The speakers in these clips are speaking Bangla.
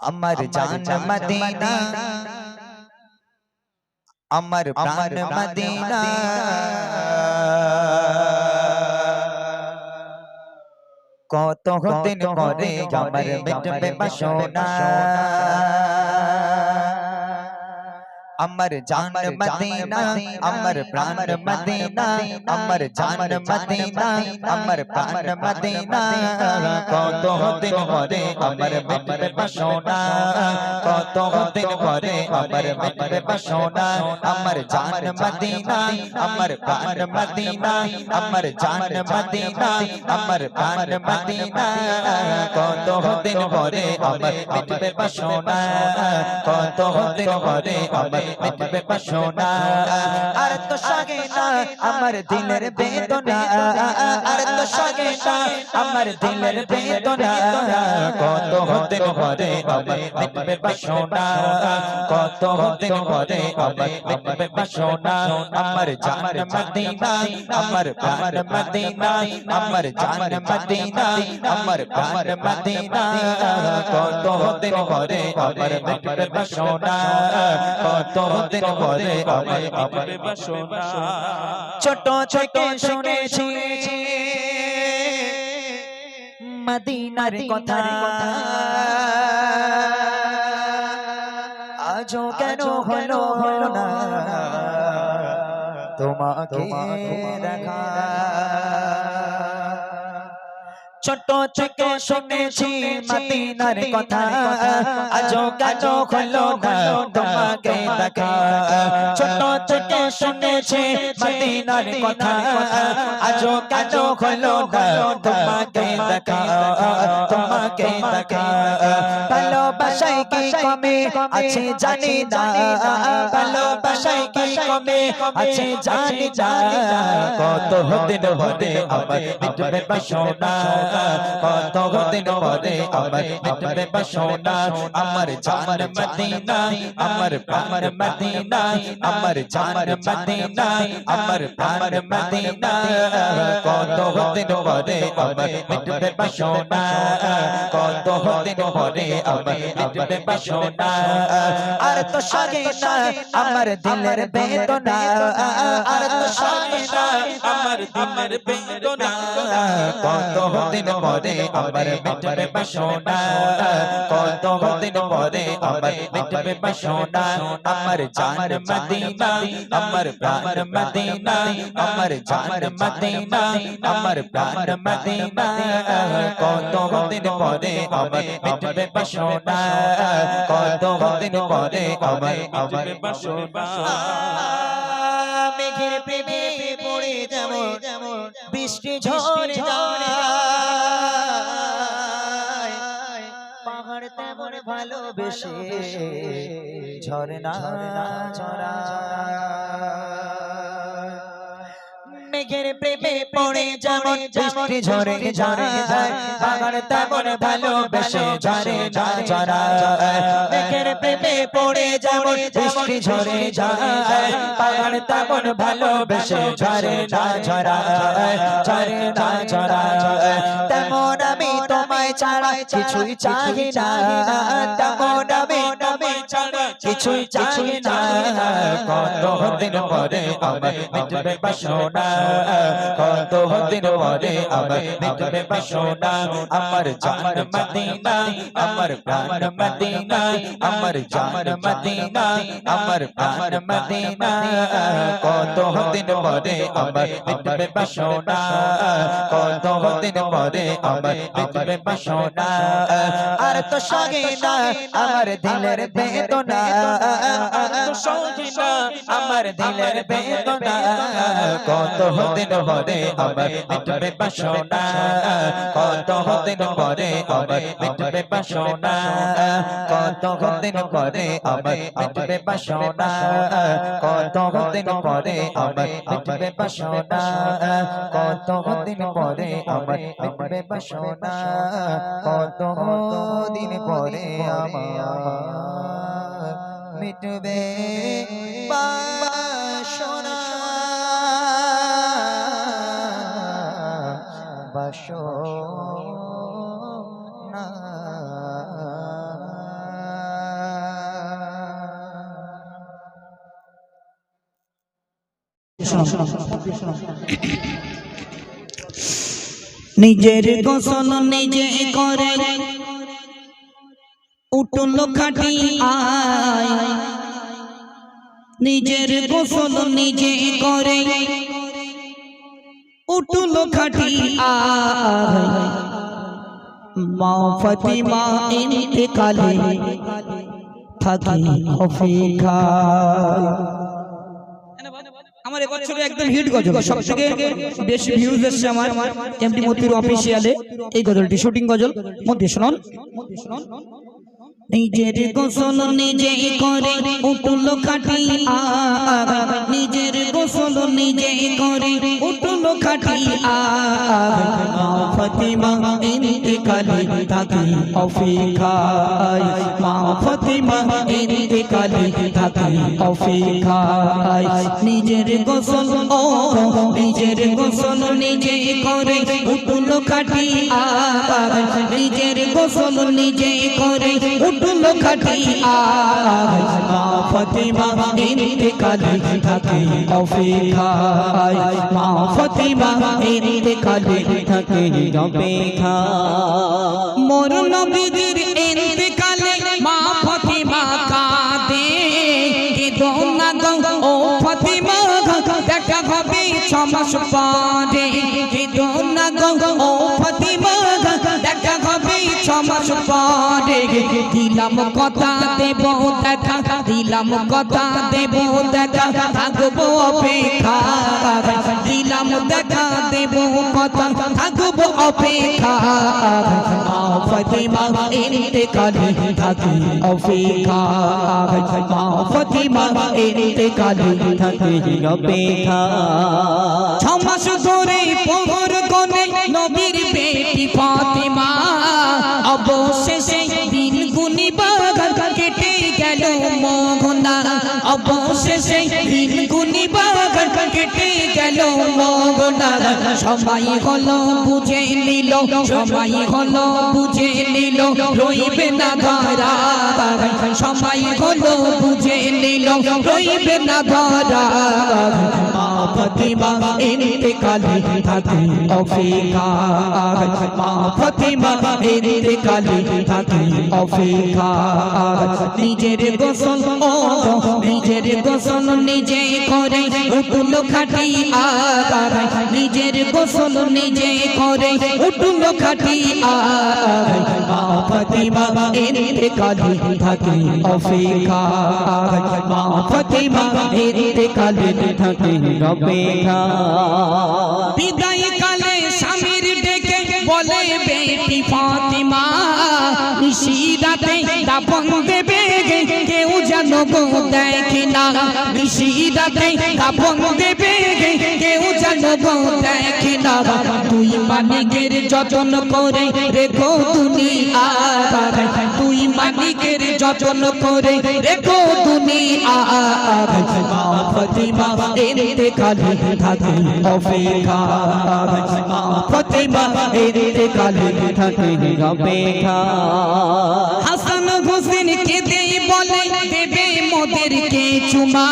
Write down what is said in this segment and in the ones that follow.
আমার জান মদিনা আমার প্রাণ মদিনা কত দিন পরে আমার মিটবে বাসনা আমার জান মদিনা আমার প্রাণ মদিনা আমার জান মদিনা আমার প্রাণ মদিনা কত দিন পরে আমার মিটবে বাসনা কত দিন পরে আমার মিটবে বাসনা আমার জান মদিনা আমার প্রাণ মদিনা আমার জান মদিনা আমার প্রাণ মদিনা কত দিন পরে আমার মিটবে বাসনা কত দিন পরে আমার মিটবে বাসনা আর তো সগে না আমার আমার দিলের বেদনা। কত আমার মিটবে বাসনা কত আমার মিটবে বাসনা আমার আমার প্রাণ মদিনা, আমার কত দিন পরে আমার কত দিন পরে আমার মিটবে বাসনা। ছোট থেকে শুনেছি। মদিনার কথা। আজও কেন হলো হলো না? তোমাকে দেখা। ছোট থেকে শুনেছি মদিনার কথা। আজও কেন হলো না তোমাকে দেখা। ছোট থেকে শুনেছি মদিনার কথা। আজও কেন হলো না তোমাকে দেখা। তোমাকে দেখা। ভালোবাসায় কি কমে আছে জানি না। ভালোবাসায় কি কমে আছে জানি না। কত দিন পরে আমার মিটবে বাসনা কত দিন পরে আমার মিটবে বাসনা, আমার জান মদিনা, আমার প্রাণ মদিনা, আমার জান মদিনা, আমার প্রাণ মদিনা। কত দিন পরে আমার মিটবে বাসনা, কত দিন পরে আমার মিটবে বাসনা। আর তো সগে না আমার দিলের বেদনা, আর তো সগে না আমার দিনের বেদনা। কত দিন পরে আমার মিটবে বাসনা কত দিন পরে আমার মিটবে বাসনা আমার জান মদিনা, আমার প্রাণ মদিনা, আমার জান মদিনা, আমার প্রাণ মদিনা। কত দিন পরে আমার মিটবে বাসনা কত দিন পরে আমার আমার বাসনা মেঘের প্রেমে পড়ে যেমন, বৃষ্টি ঝরে যায়। ভালোবেসে ঝরে না ঝরা মেঘের প্রেমে পড়ে যেমন বৃষ্টি ঝরে যায় পাহাড় তেমন ভালোবেসে ঝরে না ঝরা মেঘের পড়ে যেমন বৃষ্টি ঝরে যায় পাহাড় তেমন ভালোবেসে ঝরে না ঝরা ঝরে না ঝরা তেমন আমি তোমায় ছাড়া কিছুই চাই না তেমন আমি তোমায় ছাড়া কিছুই চাই না। কত দিন পরে আমার মিটবে বাসনা কত দিন পরে আমার মিটবে বাসনা আমার জান মদিনা আমার প্রাণ মদিনা আমার জান মদিনা আমার প্রাণ মদিনা কত দিন পরে আমার মিটবে বাসনা কত দিন পরে আমার মিটবে বাসনা আর তো সগে না আমার দিলের বেদনা আমার দিলের বেদনা কত দিন পরে আমার মিটবে বাসনা কত দিন পরে আমার মিটবে বাসনা কত দিন পরে আমার মিটবে বাসনা কত দিন পরে আমার মিটবে বাসনা? কত দিন পরে আমার মিটবে বাসনা? কত দিন পরে আমার মিটবে বাসনা? বাসনা? নিজের গোসল নিজে করে, উঠল খাটি আয়। নিজের গোসল নিজে করে, উঠল খাটি আয়। মা ফতিমা ইন্তেকালে থাকি অপেক্ষায়। এবছর একদম হিট গজল। সবথেকে বেশি ভিউজ এসেছে আমার এমডি মতির অফিসিয়ালে এই গজলটি শুটিং গজল। মধ্যে শুনুন। নিজের গোসল নিজে করে, উঠল খাটি আগ নিজের গোসল নিজে করে, উঠল খাটি মা ফতিমা ইন্তেকালে থাকি অপেক্ষায় মা ফতিমা ইন্তেকালে থাকি অপেক্ষায় নিজের গোসল, ও, নিজের গোসল নিজে করে, উঠল খাটি আগ নিজের গোসল নিজে করে, উঠল খাটি আগ মা ফতিমা ইন্তেকালে থাকি অপেক্ষায় মা ফতিমা ইন্তেকালে থাকি অপেক্ষায় মোর নবীদের ইন্তেকালে মা ফতিমা কাঁদে কে দোনা গো ও ফতিমা দেখা হবে ছমাস পরে কে দিলাম কথা দেব দেখা, দিলাম কথা দেব দেখা, থাকব অপেক্ষা। দিলাম দেখা, দেব কথা, থাকব অপেক্ষা। ফতিমা ইন্তেকালে থাকি অপেক্ষা। অপেক্ষা। ছমাস ধরে পোহর কোনে নবীর বেটি ফাতিমা। অবশেষে অবশেষে গুনি বাগান কেটে গেল মোহনা সবাই হলো, বুঝে নিল, সবাই হলো, বুঝে নিল, রইবে না ধরা সবাই হলো বুঝে নিল, রইবে না ধরা। ফতিমা ইন্তেকালে থাকি অপেক্ষা মা ফতিমা নিজের গোসল নিজের গোসল নিজে করে নিজের গোসল নিজে করে উঠল খাটি আগ মা ফতিমা ইন্তেকালে থাকি অপেক্ষা। মা ফতিমা ইন্তেকালে থাকি অপেক্ষা। বিদায় কালে স্বামীর ডেকে বলে বেটি ফাতিমা। নিশিরাতে দাপন দেবে কেউ যেন গো দেখে না। নিশিরাতে দাপন দেবে কেউ যেন গো দেখে না। তুই মানিকের যতন করে রেখো দুনিয়া। তুই মানিকের যতন করে রেখো দুনিয়া। মা ফতিমা ইন্তেকালে থাকি অপেক্ষা। ফতিমা ইন্তেকালে থাকি অপেক্ষা হাসান হোসেন কেঁদে বলে, দেবে মোদেরকে চুমা।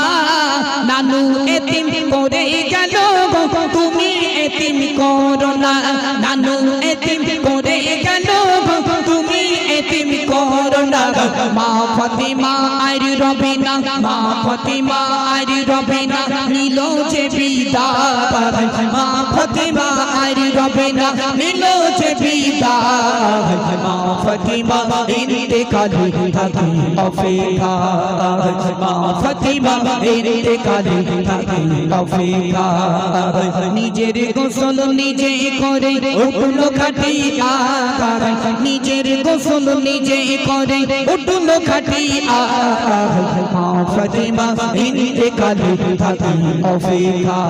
নানু এতিম করে গেল তুমি এতিম করো না। নানু এতিম করে গেল তুমি এতিম করো না। মা ফতিমা আর রবে না মা ফতিমা আর রবে নিল যে বিদায় মা ফতিমা আর রবে না নিল যে মা ফতিমা ইন্তেকালে থাকি, অপেক্ষা মা ফতিমা ইন্তেকালে থাকি, অপেক্ষা নিজের গোসল নিজে করে উঠল খাটি আকার। নিজের গোসল নিজে করে উঠল খাটি আকার। মা ফতিমা ইন্তেকালে থাকি, অপেক্ষা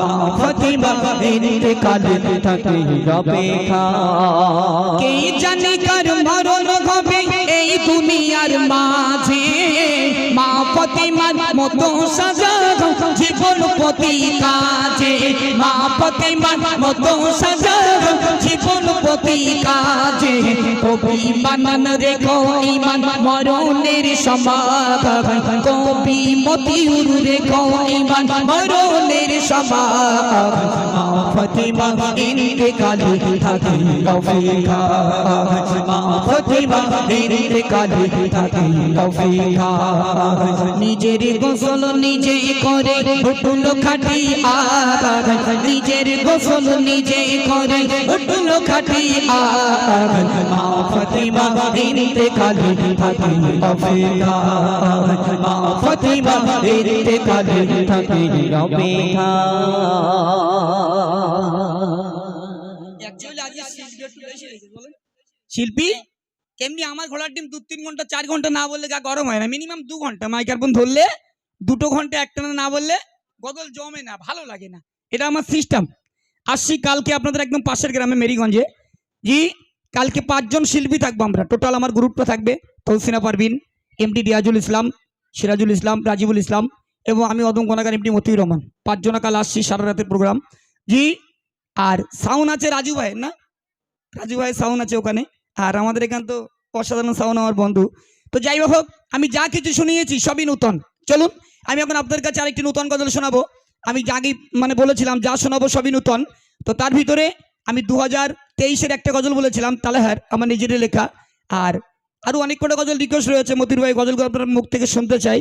মা ফতিমা ইন্তেকালে থাকি, অপেক্ষা। কে জানে কার মরণ হবে, এই দুনিয়ার মাঝে। মা প্রতিমার মতো সাজা জীবন প্রতি কাজে। মা প্রতিমার মতো সাজা জীবন প্রতি কাজে। বানান রেখো ইমান মরণের সমাগ কবি মতিউর রেখো ইমান মরণের সমাগ মা প্রতিমা ইন্তেকালে থাকে অপেক্ষা মা থাকে অপেক্ষা নিজের গোসল নিজে করে উঠল খাটি নিজের গোসল নিজে করে উঠল খাটি আগ শিল্পী? এমনি আমার ঘোড়ার ডিম দু তিন ঘণ্টা, চার ঘণ্টা না বললে গা গরম হয় না। মিনিমাম দু ঘণ্টা। মাইক্রোফোন ধরলে দুটো ঘণ্টা, একটা না বললে গদল জমে না, ভালো লাগে না। এটা আমার সিস্টেম আসছি কালকে আপনাদের একদম পাশের গ্রামে, মেরিগঞ্জে। জি কালকে পাঁচজন শিল্পী থাকব আমরা। টোটাল আমার গ্রুপটা থাকবে তৌসিনা পারবিন এমডি রিয়াজুল ইসলাম, সিরাজুল ইসলাম, রাজিবুল ইসলাম এবং আমি অদম কনাকার এমডি মতিউর রহমান। পাঁচজনা কাল আসছি সারা রাতের প্রোগ্রাম জি, আর সাউন্ড আছে রাজু ভাইয়ের, না? রাজু ভাইয়ের সাউন্ড আছে ওখানে। আর আমাদের এখানে তো অসাধারণ সাউন্ড আমার বন্ধু। তো যাই হোক, আমি যা কিছু শুনিয়েছি সবই নূতন। চলুন, আমি এখন আপনাদের কাছে আরেকটি নূতন গজল শোনাবো। আমি যাকে মানে বলেছিলাম, যা শোনাবো সবই নূতন। তো তার ভিতরে আমি দু হাজার তেইশের একটা গজল বলেছিলাম, তালেহার, আমার নিজেরই লেখা। আর আরও অনেক কটা গজল রিকোয়েস্ট রয়েছে মতির ভাই গজলগুলো আপনার মুখ থেকে শুনতে চাই।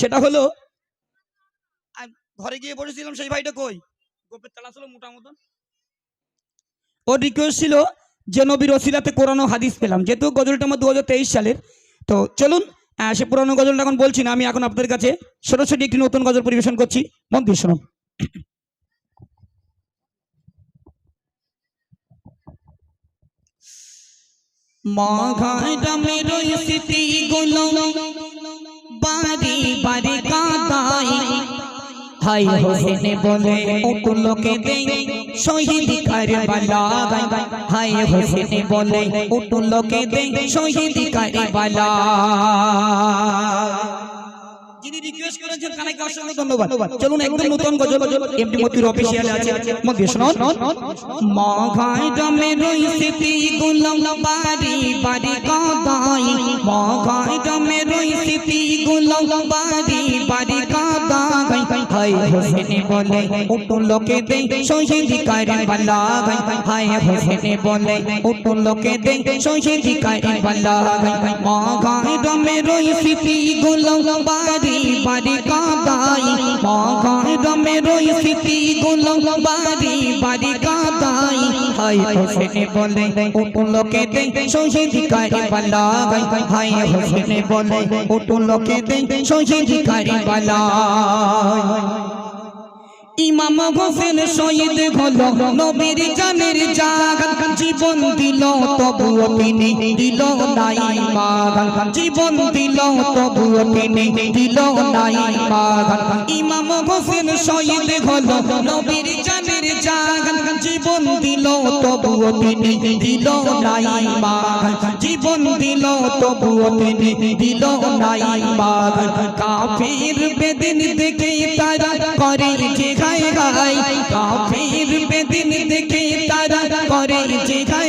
সেটা হলো ঘরে গিয়ে বসেছিলাম, সেই ভাইটা কই? গোপের তালা ছিল মোটা মতন। ওর রিকোয়েস্ট ছিল যে নবীর ওসিলাতে কোরআন হাদিস পেলাম। যেহেতু গজলটা আমার দু হাজার তেইশ সালের, তো চলুন সে পুরানো গজলটা এখন বলছি না, আমি এখন আপনাদের কাছে সরাসরি একটি নতুন গজল পরিবেশন করছি। মন দিয়ে মাঘাটামের স্মৃতি গুলো। বাড়ি বাড়ি কাদাই। হাই হোসেন বলে উঠলোকে দেই। শহীদ কারবালা হাই হোসেন বলে উঠলোকে দেই। শহীদ কারবালা রিকোয়েস্ট করেছেন কানাইকে অসংখ্য ধন্যবাদ। চলুন একদম নতুন গজল এমডি মতির অফিসিয়ালে আছে। মধ্যে শুনুন। মাঘাই দমে রই স্মৃতি গুলো বাড়ি বাড়ি কাদাই। মাঘাই দমে রই স্মৃতি গুলো বাড়ি বাড়ি কাদাই। হাই, হোসেন বলে, উঠুন লোকে দে শহীদ কারবালা হাই, হোসেন বলে, উঠুন লোকে দে শহীদগুলো? বাড়ি বাড়ি কাদাই। মাঘাই দমে রই স্মৃতি গুলো? বাড়ি বাড়ি কাদাই হাই হোসেন বলে, উঠুন লোকে দে শহীদ কারবালা হাই হোসেন বলে, উঠুন লোকে দে শহীদ কারবালা ইমাম হোসেন শহীদ হলো নবীর জানের জাগান। জীবন দিল, তবুও তিনি দিল নাই মাগান জীবন দিল, তবুও তিনি দিল নাই মাগান ইমাম হোসেন শহীদ হলো নবীর জাগান, জীবন দিল তবুও তিনি, দিল নাই মাগান জীবন দিল তবুও তিনি, দিল নাই মাগান কাফির বেদিন দেখে তারা করে যে গায় গায় কাফির বেদিন দেখে তারা করে যে গায়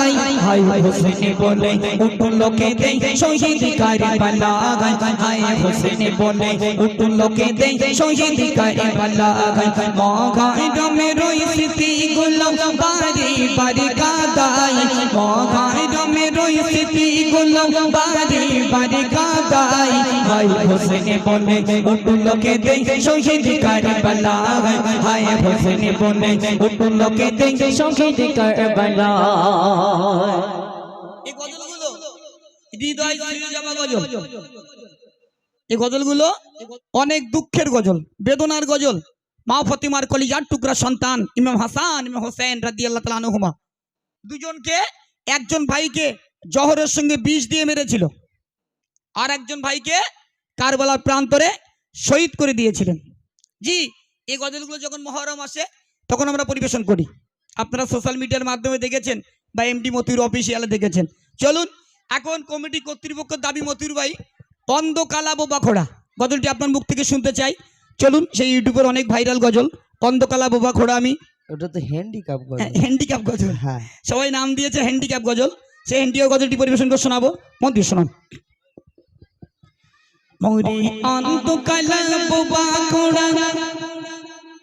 গায় হাই হোসেন বলে উঠুন লোকে দে শহীদ কারবালা হাই হোসেন বলে উঠুন লোকে দে শহীদ কারবালা মগায় দমে রই স্মৃতি গুলো বাড়ি বাড়ি কাদাই মগায় দমে রই স্মৃতি গুলো বাড়ি বাড়ি কাদাই হাই হোসেন বলে উঠুন লোকে দে শহীদ কারবালা হাই হোসেন বলে উঠুন লোকে দে শহীদ কারবালা এই গজলগুলো অনেক দুঃখের গজল, বেদনার গজল। মা ফতিমার কলিজার টুকরা সন্তান, ইমাম হাসান, ইমাম হোসেন রাদি আল্লাহ তালা দুজনকে, একজন ভাইকে জহরের সঙ্গে বিষ দিয়ে মেরেছিল। আর একজন ভাইকে কারবালার প্রান্তরে শহীদ করে দিয়েছিলেন। জি, এই গজলগুলো যখন মহরম আসে, তখন আমরা পরিবেশন করি। আপনারা সোশ্যাল মিডিয়ার মাধ্যমে দেখেছেন বা এমডি মতিউর অফিসিয়ালে দেখেছেন। চলুন এখন কমিটি কর্তৃপক্ষ দাবি মতিউর ভাই অন্ধ কালা বোবা খোড়া গজলটি আপনার মুখ থেকে শুনতে চাই। চলুন সেই ইউটিউবের অনেক ভাইরাল গজল। কন্দকালা বোবা খোড়া আমি ওটা তো হ্যান্ডিক্যাপ হ্যান্ডিক্যাপ গজল। হ্যাঁ। সবাই নাম দিয়েছে হ্যান্ডিক্যাপ গজল। সেই হ্যান্ডিক্যাপ গজলটি পরিবেশন করে শোনাবো। মন দিয়ে শোনান। মরে অন্তকালা বোবা খোড়া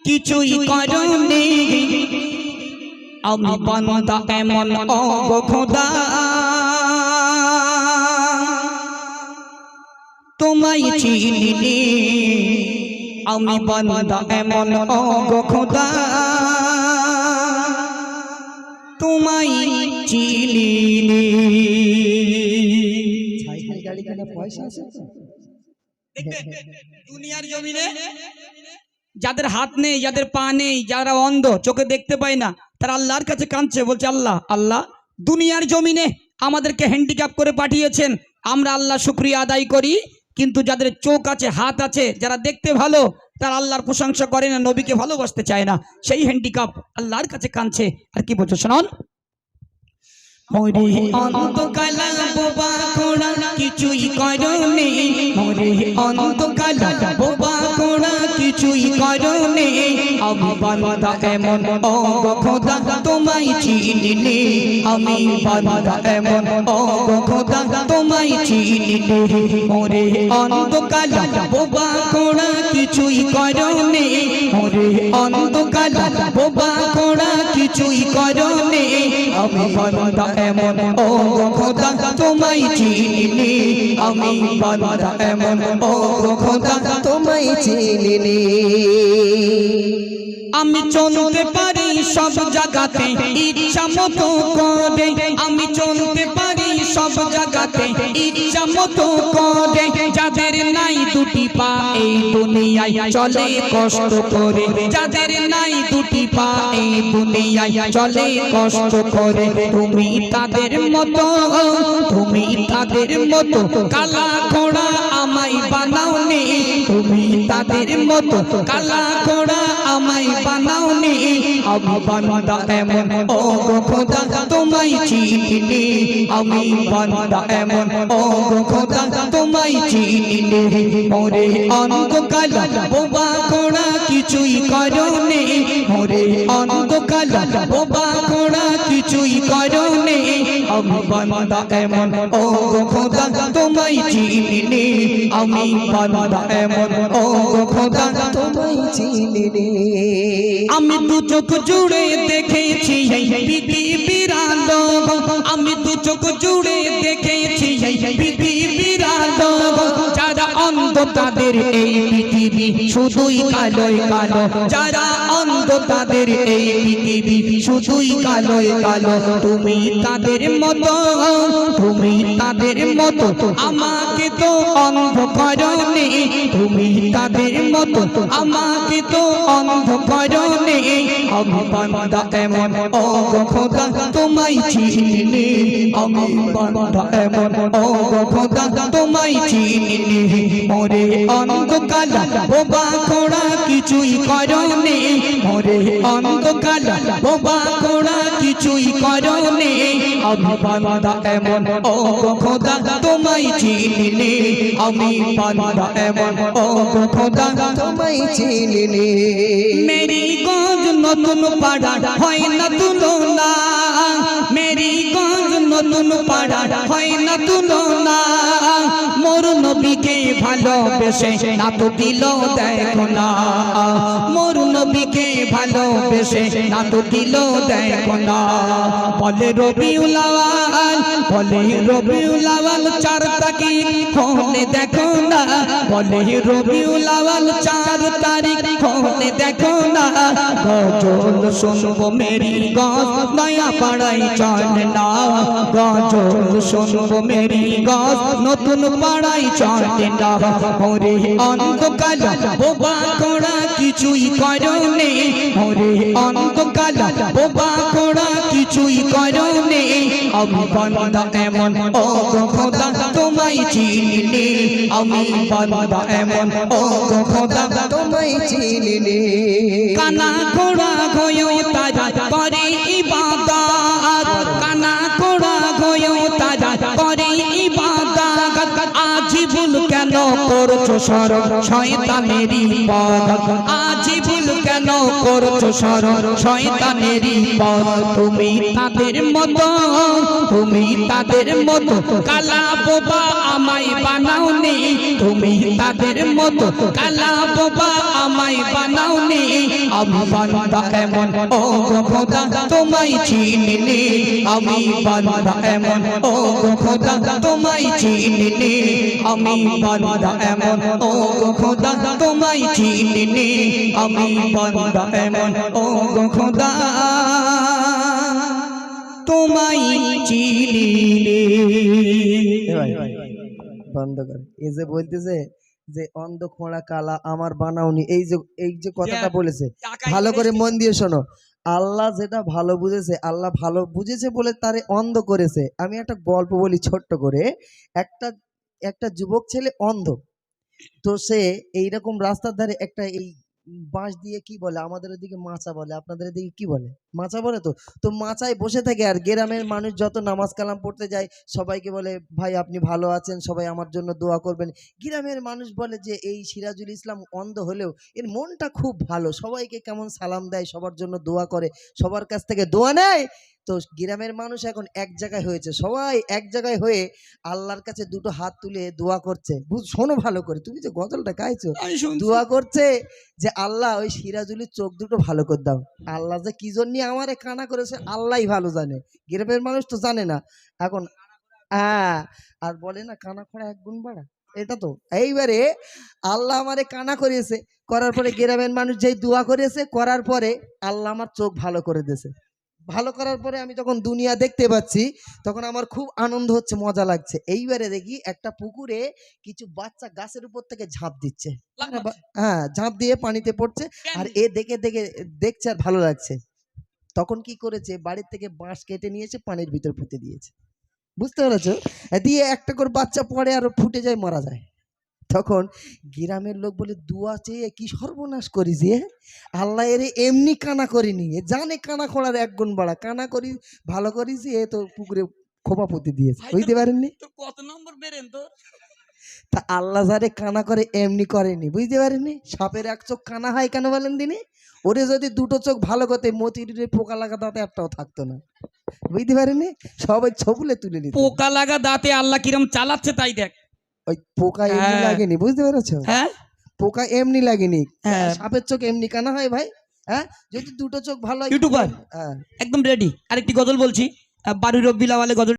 কিছুই করনি আমি বান্দা এমন অগ খোদা। তোমায় চিনিনি আমি বান্দা এমন অগ খোদা। তোমায় গাড়ি কেনা পয়সা আছে দুনিয়ার জমিনে যাদের হাত নেই যাদের পা নেই যারা অন্ধ চোখে দেখতে পায় না তারা আল্লাহর কাছে কাঁদছে বলছে আল্লাহ আল্লাহ দুনিয়ার জমিনে আমাদেরকে হ্যান্ডিক্যাপ করে পাঠিয়েছেন। আমরা আল্লাহ শুক্রিয়া আদায় করি কিন্তু যাদের চোখ আছে হাত আছে যারা দেখতে ভালো তারা আল্লাহর প্রশংসা করে না নবীকে ভালোবাসতে চায় না। সেই হ্যান্ডিক্যাপ আল্লাহর কাছে কাঁদছে। আর কি বলছো শোনান? মরে অন্তকালা কিছুই করনি। মরে অন্তকালা কিছুই করনি। আমি বান্দা এমন অগ খোদা, তোমায় চিনিনি। আমি বান্দা এমন অগ খোদা, তোমায় চিনিনি। মরে অন্তকালা বোবা কোড়া কিছুই করনি। মরে অন্তকালা বোবা কোড়া কিছুই করনি। আমি বান্দা এমন ও খোদা, তোমায় চিনি আমি বান্দা এমন ও খোদা, তোমায় চিনিনি। আমি চলতে পারি সব জায়গাতে ইচ্ছা মতো করে। আমি চলতে পারি সব জায়গাতে ইচ্ছা মতো করে। যাদের নাই দুটি পা এই দুনিয়ায় চলে কষ্ট করে। যাদের নাই দুটি পা এই দুনিয়ায় চলে কষ্ট করে। তুমি তাদের মতো, তুমি তাদের মতো, কালা ঘোড়া তাদের মতো কালা ঘোড়া আমায় বানাওনি। আমি বান্দা এমন, ও গো খোদা, তোমায় চিনি। আমি বান্দা এমন, ও গো খোদা, তোমায় চিনি। মোরে অন্ধকাল, বোবা ঘোড়া কিছুই করনি। মোরে অন্ধকাল, বোবা ঘোড়া কিছুই করনি। আমি বান্দা এমন, ও গো খোদা, তোমায় চিনি আমি বান্দা এমন, ও গো খোদা, তোমায় চিনিনি। আমি দু চোখ জুড়ে দেখেছি পৃথিবীর আলো আমি দু চোখ জুড়ে দেখেছি পৃথিবীর আলো যারা অন্ধ তাদের এই পৃথিবী শুধুই কালোয় কালো। যারা অন্ধ তাদের এই পৃথিবী শুধুই কালোয় কালো। তুমি তাদের মতো, তুমি তাদের মতো। আমাকে তো অন্ধ করনি তুমি তাদের মতো, আমাকে তো অন্ধ করনি আমি বান্দা এমন ও খোদা, তোমায় চিনি। আমি বান্দা এমন ও খোদা, তোমায় চিনি। মোরে অন্ধকাল, বোবা খোড়া কিছুই করনি। মোরে অন্ধকাল, বোবা খোড়া কিছুই করনি। আমি বান্দা এমন ও খোদা, তোমায় চিনি। আমি বান্দা এমন ও খোদা, তোমায় চিনিনি মেরি গঞ্জ নতুন পাড়া হয় না তুলনা। মেরি গঞ্জ নতুন পাড়া হয় না তুলনা। মোর নবীকে ভালোবেসে না তো দিল দেখো না মোর নবীকে ভালোবেসে না তো দিল দেখো না বলে রবিউলাওয়াল বলে রবিউলাওয়াল চার তাকি ফোনে দেখো না। বলে রবিউলাওয়াল চার তারিখ ফোনে দেখো না। গজল শুনব মেরি গজ নয়া পাড়াই চলে না। গজল শুনব মেরি গজ, নতুন পাড়াই চলে না। ওরে অন্ধকাল, বোবা কোড়া কিছুই করনে ওরে অন্ধকাল, বোবা কোড়া কিছুই করনে আমি বান্দা এমন, ও খোদা, তোমায় চিনি আমি বান্দা এমন, ও খোদা, তোমায় চিনিনি। কানা ঘোড়া গয়ো তারা করে ইবাদত করছ সরব শয়তানেরই পথ। আজি ভুল কেন করছ সরব শয়তানেরই পদ তুমি তাদের মতো, তুমি তাদের মতো। কালা বোবা আমায় বানাওনি, তুমি তাদের মতো কালা বোবা আমায় বানাওনি। আমি বান্দা এমন, ও খোদা, তোমায় চিনিনি। আমি বান্দা এমন, ও খোদা, তোমায় চিনিনি। আমি বান্দা এমন, ও খোদা, তোমায় চিনিনি। আমি বান্দা এমন, ও খোদা, তোমায় চিনিনি। এ ভাই, বন্ধ কর। এই যে বলতেছে যে অন্ধ খোঁড়া কালা আমার বানাওনি এই যে এই যে কথাটা বলেছে ভালো করে মন দিয়ে শোনো আল্লাহ যেটা ভালো বুঝেছে আল্লাহ ভালো বুঝেছে বলে তারে অন্ধ করেছে। আমি একটা গল্প বলি ছোট্ট করে একটা একটা যুবক ছেলে অন্ধ তো সে এইরকম রাস্তার ধারে একটা এই বাঁশ দিয়ে কি বলে? আমাদের ওদিকে মাচা বলে। আপনাদের এদিকে কি বলে? মাচা বলে তো? তো মাচায় বসে থাকে আর গ্রামের মানুষ যত নামাজ কালাম পড়তে যায়, সবাইকে বলে, ভাই, আপনি ভালো আছেন, সবাই আমার জন্য দোয়া করবেন। গ্রামের মানুষ বলে যে, এই সিরাজুল ইসলাম অন্ধ হলেও এর মনটা খুব ভালো। সবাইকে কেমন সালাম দেয়, সবার জন্য দোয়া করে, সবার কাছ থেকে দোয়া নেয়। তো গ্রামের মানুষ এখন এক জায়গায় হয়েছে। সবাই এক জায়গায় হয়ে আল্লাহর কাছে দুটো হাত তুলে দোয়া করছে। বুঝ শোনো ভালো করে। তুমি যে গজলটা গাইছো দোয়া করছে যে আল্লাহ ওই সিরাজুলির চোখ দুটো ভালো করে দাও। আল্লাহ যে কি জন্য আমারে কানা করেছে আল্লাহ ভালো জানে। গ্রামের মানুষ তো জানে না। এখন হ্যাঁ আর বলে না কানা খোড়া এক গুণ বাড়া। এটা তো। এইবারে আল্লাহ আমারে কানা করিয়েছে। করার পরে গ্রামের মানুষ যেই দোয়া করেছে করার পরে আল্লাহ আমার চোখ ভালো করে দিয়েছে। ভালো করার পরে আমি যখন দুনিয়া দেখতে পাচ্ছি তখন আমার খুব আনন্দ হচ্ছে মজা লাগছে। এইবারে দেখি একটা পুকুরে কিছু বাচ্চা গাছের উপর থেকে ঝাঁপ দিচ্ছে। হ্যাঁ ঝাঁপ দিয়ে পানিতে পড়ছে আর এ দেখে দেখে দেখছে আর ভালো লাগছে। তখন কি করেছে বাড়ির থেকে বাঁশ কেটে নিয়েছে পানির ভিতর পুঁতে দিয়েছে। বুঝতে পেরেছ? দিয়ে একটা করে বাচ্চা পড়ে আর ফুটে যায় মারা যায়। তখন গ্রামের লোক বলে দুয়া চেয়ে কি সর্বনাশ করি যে আল্লাহ এর এমনি কানা করিনি। এ জানে কানা খোড়ার এক গুণ বাড়া। কানা করি ভালো করিস এ তো পুকুরে খোপা পুঁতে দিয়েছে। বুঝতে পারেননি? কত নম্বর বেরেন তো তা আল্লাহ যারে কানা করে এমনি করেনি বুঝতে পারেননি? সাপের এক চোখ কানা হয় কেন বলেন দিনে ওরে যদি দুটো চোখ ভালো করতে মতির পোকা লাগা দাঁতে একটাও থাকতো না। বুঝতে পারেননি? সবাই ছবুলে তুলে নিত। পোকা লাগা দাঁতে আল্লাহ কিরম চালাচ্ছে তাই দেখ। ওই পোকা এমনি হ্যাঁ। লাগেনি বুঝতে পেরেছ? হ্যাঁ। পোকা এমনি লাগেনি। হ্যাঁ। সাপের চোখ এমনি কানা হয় ভাই হ্যাঁ? যদি দুটো চোখ ভালো ইউটিউবার হ্যাঁ। একদম রেডি আরেকটি গজল বলছি। বাড়ির বারুই রব্বিল আওয়ালে গজল